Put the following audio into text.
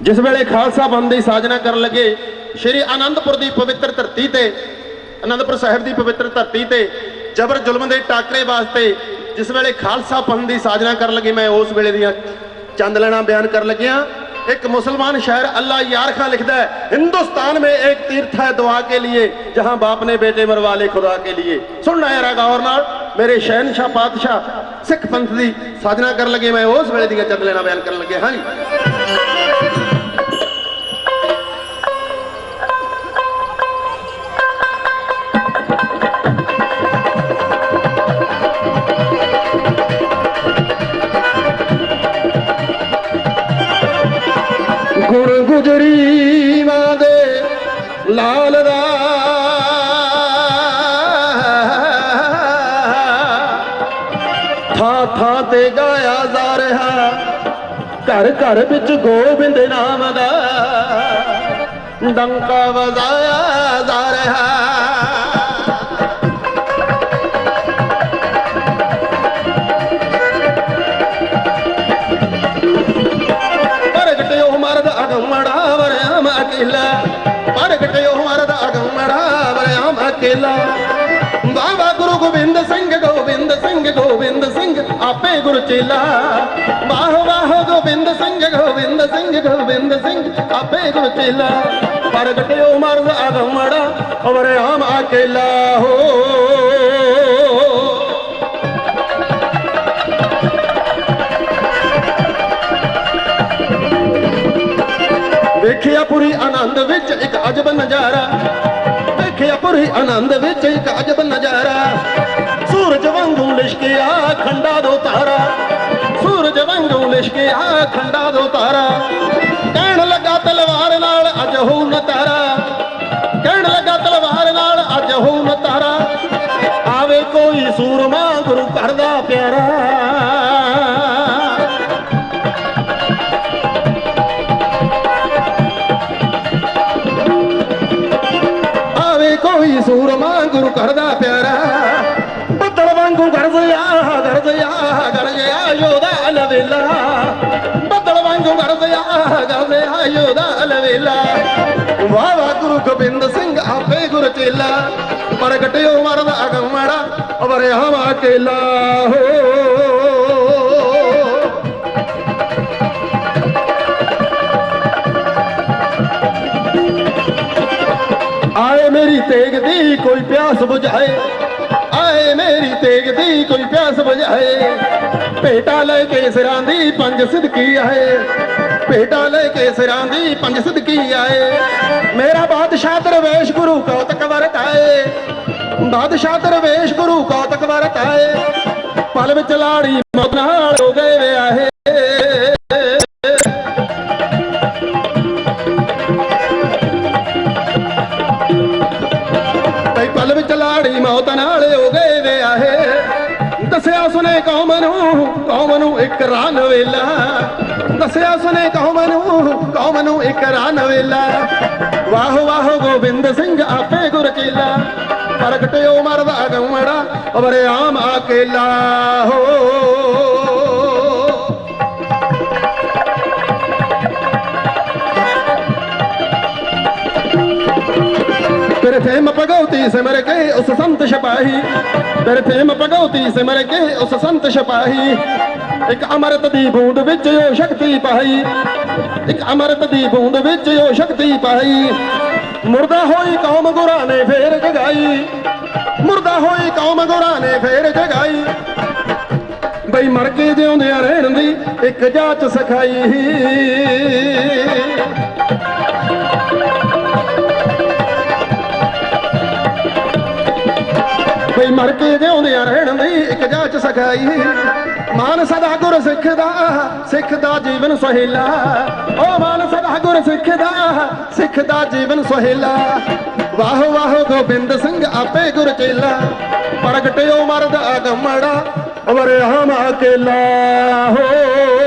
ਜਿਸ ਵੇਲੇ ਖਾਲਸਾ ਪੰਥ ਦੀ ਸਾਜਨਾ ਕਰਨ ਲੱਗੇ ਸ਼੍ਰੀ ਆਨੰਦਪੁਰ ਦੀ ਪਵਿੱਤਰ ਧਰਤੀ ਤੇ ਆਨੰਦਪੁਰ ਸਾਹਿਬ ਦੀ ਪਵਿੱਤਰ ਧਰਤੀ ਤੇ ਜਬਰ ਜ਼ੁਲਮ ਦੇ ਟਾਕਰੇ ਵਾਸਤੇ ਜਿਸ ਵੇਲੇ ਖਾਲਸਾ ਪੰਥ ਦੀ ਸਾਜਨਾ ਕਰਨ ਲੱਗੇ ਮੈਂ ਉਸ ਵੇਲੇ ਦੀਆਂ ਚੰਦ ਲੈਣਾ ਬਿਆਨ ਕਰਨ ਲੱਗਿਆ एक मुसलमान शहर अल्लाह यार खां लिखता है हिंदुस्तान में एक तीर्थ है दुआ के लिए जहां बाप ने बेटे मरवा ले खुदा के लिए सुनना है गौर नाल ਮੇਰੇ ਸ਼ਹਿਨशाह ਪਾਤਸ਼ਾਹ ਸਿੱਖ ਪੰਥ ਦੀ ਸਾਜਨਾ ਕਰਨ ਲੱਗੇ, ਮੈਂ ਉਸ ਵੇਲੇ ਦੀਆਂ ਚੰਦ ਲੈਣਾ ਬਿਆਨ ਕਰਨ ਲੱਗੇ ਹਾਂਜੀ। ਗੁਣ ਗੁਜਰੀ ਮਾਂ ਦੇ ਲਾਲ ਦਾ ਥਾਂ ਥਾਂ ਤੇ ਗਾਇਆ ਜਾ ਰਿਹਾ। ਘਰ ਘਰ ਵਿੱਚ ਗੋਬਿੰਦ ਨਾਮ ਦਾ ਡੰਕਾ ਵਜਾਇਆ ਜਾ ਰਿਹਾ। ਪਰਗਟਿਓ ਮਰਦ ਅਗਮੜਾ ਵਰਿਆਮ ਅਕੇਲਾ। ਪਰਗਟਿਓ ਮਰਦ ਅਗਮੜਾ ਵਰਿਆਮ ਅਕੇਲਾ। ਬਾਬਾ ਗੁਰੂ ਗੋਬਿੰਦ ਸਿੰਘ ਗੋਬਿੰਦ ਸਿੰਘ, ਗੋ ਆਪੇ ਗੁਰ ਚੇਲਾ। ਵਾਹ ਵਾਹ, ਗੋਬਿੰਦ ਸਿੰਘ ਗੋਬਿੰਦ ਸਿੰਘ ਗੋਬਿੰਦ ਸਿੰਘ, ਆਪੇ ਗੁਰ ਚੇਲਾ। ਪਰਗਟਿਓ ਮਰਦ ਅਗਮੜਾ ਵਰਿਆਮ ਅਕੇਲਾ ਹੋ। ਵੇਖਿਆ ਪੂਰੀ ਆਨੰਦ ਵਿੱਚ ਇੱਕ ਅਜਬ ਨਜ਼ਾਰਾ। ਵੇਖਿਆ ਪੂਰੀ ਆਨੰਦ ਵਿੱਚ ਇੱਕ ਅਜਬ ਨਜ਼ਾਰਾ। ਸੂਰਜ ਵਾਂਗੂ ਲਿਸ਼ਕਿਆ ਖੰਡਾ ਦੋ ਤਾਰਾ ਸੂਰਜ ਵਾਂਗੂ ਲਿਸ਼ਕਿਆ ਖੰਡਾ ਦੋ ਤਾਰਾ ਕਹਿਣ ਲੱਗਾ ਤਲਵਾਰ ਨਾਲ ਅੱਜ ਹੋ ਨਤਾਰਾ। ਕਹਿਣ ਲੱਗਾ ਤਲਵਾਰ ਨਾਲ ਅੱਜ ਹੋ ਨਤਾਰਾ। ਆਵੇ ਕੋਈ ਸੂਰਮਾ ਗੁਰੂ ਘਰ ਦਾ ਪਿਆਰਾ। ਆਵੇ ਕੋਈ ਸੂਰਮਾ ਗੁਰੂ ਘਰ ਦਾ ਪਿਆਰਾ। ਯੋਦਾ ਅਲਵੇਲਾ ਬੱਦਲ ਵਾਂਗੂ ਗਰਜਿਆ ਗਰਜਿਆ ਯੋਦਾ ਅਲਵੇਲਾ ਵਾਹ ਵਾਹ ਗੁਰੂ ਗੋਬਿੰਦ ਸਿੰਘ ਆਪੇ ਗੁਰ ਚੇਲਾ, ਪ੍ਰਗਟਿਓ ਮਰਦ ਅਗਮੜਾ ਅਵਰੇ ਹਵਾ ਕੇਲਾ ਹੋ। ਆਏ ਮੇਰੀ ਤੇਗ ਦੀ ਕੋਈ ਪਿਆਸ ਬੁਝਾਏ, ਆਏ ਮੇਰੀ ਤੇਗ ਦੀ ਕੋਈ ਪਿਆਸ ਬੁਝਾਏ। ਭੇਟਾ ਲੈ ਕੇ ਸਿਰਾਂ ਦੀ ਪੰਜ ਸਿਦਕੀ ਆਏ। ਭੇਟਾ ਲੈ ਕੇ ਸਿਰਾਂ ਦੀ ਪੰਜ ਸਿਦਕੀ ਆਏ। ਮੇਰਾ ਬਾਦਸ਼ਾਹ ਦਰਵੇਸ਼ ਗੁਰੂ ਕੌਤਕ ਵਰਤਾਏ ਬਾਦਸ਼ਾਹ ਦਰਵੇਸ਼ ਗੁਰੂ ਕੌਤਕ ਵਰਤਾਏ ਪਲ ਵਿੱਚ ਲਾੜੀ ਮੌਤ ਨਾਲ ਹੋ ਗਏ ਵਿਆਹੇ। ਕਈ ਪਲ ਵਿੱਚ ਲਾੜੀ ਮੌਤ ਨਾਲ ਹੋ ਗਏ ਵਿਆਹੇ। ਦੱਸਿਆ ਉਸਨੇ ਕੌਮ ਨੂੰ ਕੌਮ ਨੂੰ ਇੱਕ ਰਾਨ ਵੇਲਾ। ਦੱਸਿਆ ਉਸਨੇ ਕੌਮ ਨੂੰ ਕੌਮ ਨੂੰ ਇੱਕ ਰਾਨ ਵੇਲਾ। ਵਾਹ ਵਾਹ ਗੋਬਿੰਦ ਸਿੰਘ ਆਪੇ ਗੁਰ ਕੀਲਾ। ਪ੍ਰਗਟਿਓ ਮਰਦ ਅਗਮੜਾ ਅਵਰੇ ਆਮ ਅਕੇਲਾ। ਹੋ। ਤੇਰੇ ਫੇਮ ਭਗਉਤੀ ਸਿਮਰ ਕੇ ਉਸ ਸੰਤ ਸਿਪਾਹੀ ਤੇਰੇ ਫੇਮ ਭਗਉਤੀ ਸਿਮਰ ਕੇ ਉਸ ਸੰਤ ਸਿਪਾਹੀ ਇੱਕ ਅੰਮ੍ਰਿਤ ਦੀ ਬੂੰਦ ਵਿੱਚ ਉਹ ਸ਼ਕਤੀ ਪਾਈ ਇੱਕ ਅੰਮ੍ਰਿਤ ਦੀ ਬੂੰਦ ਵਿੱਚ ਉਹ ਸ਼ਕਤੀ ਪਾਈ ਮੁਰਦਾ ਹੋਈ ਕੌਮ ਗੁਰਾਂ ਨੇ ਫੇਰ ਜਗਾਈ। ਮੁਰਦਾ ਹੋਈ ਕੌਮ ਗੁਰਾਂ ਨੇ ਫੇਰ ਜਗਾਈ। ਬਈ ਮਰ ਕੇ ਜਿਉਂਦਿਆਂ ਰਹਿਣ ਦੀ ਇੱਕ ਜਾਚ ਸਖਾਈ। ਮਰ ਕੇ ਜਿਉਂਦਿਆਂ ਰਹਿਣ ਦੀ ਇੱਕ ਜਾਚ ਸਿਖਾਈ। ਮਾਨ ਸਦਾ ਗੁਰ ਸਿੱਖ ਦਾ ਸਿੱਖ ਦਾ ਜੀਵਨ ਸੁਹੇਲਾ। ਓ ਮਾਨ ਸਦਾ ਗੁਰ ਸਿੱਖ ਦਾ ਸਿੱਖ ਦਾ ਜੀਵਨ ਸੁਹੇਲਾ। ਵਾਹ ਵਾਹ ਗੋਬਿੰਦ ਸਿੰਘ ਆਪੇ ਗੁਰ ਚੇਲਾ। ਪ੍ਰਗਟਿਓ ਮਰਦ ਅਗਮੜਾ ਵਰਿਆਮ ਅਕੇਲਾ ਹੋ